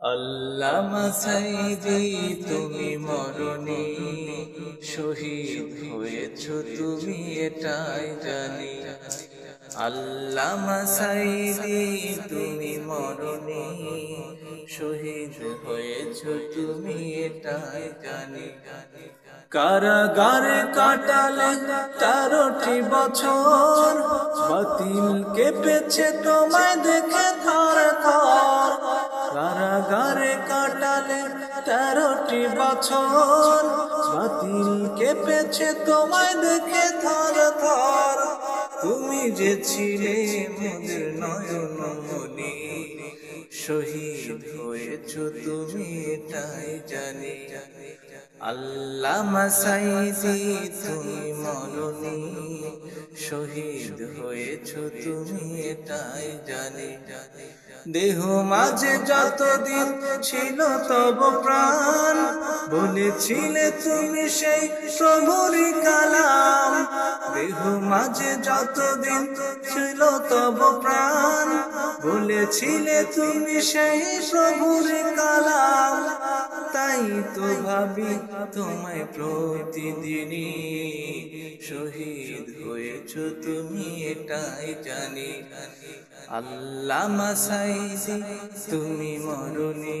আল্লামা সাইদি, তুমি মরণি শহীদ হয়েছ, তুমি এটাই জানি। আল্লামা সাইদি, তুমি মরণি শহীদ হয়েছ, তুমি এটাই জানি। কারাগারে কাটালে তেরোটি বছর, বাতিল কেঁপেছে, তোমায় দেখে থর তেরোটি বছর তোমায় দেখে থর থর তুমি যে ছিলে নয়ন শহীদ হয়েছ তুমি এটাই জানি। আল্লাহ মাসাইদি তুমি মরণি শহীদ হয়েছ তুমি এটাই জানি। দেহ মাঝে যতদিন ছিল তব প্রাণ, বলেছিলে তুমি সেই প্রভুরি কালাম মাঝে যতদিন ছিল তব প্রাণ, বলেছিলে তুমি সেই প্রভুরি কালাম। তাই তো ভাবি তোমায় প্রতিদিনই শহীদ হয়েছ তুমি, এটাই জানি। আল্লাহ মাসাইদি তুমি মরণি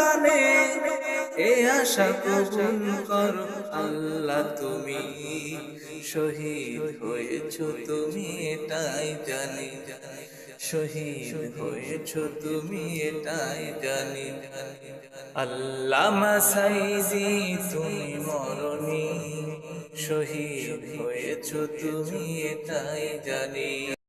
এ আশা কবুল কর। আল্লাহ, তুমি শহীদ হয়েছ, তুমি এটাই জানি। শহীদ হয়েছ, তুমি এটাই জানি। আল্লাহ, মাসাইজি, তুমি মরণি। শহীদ হয়েছ, তুমি এটাই জানি।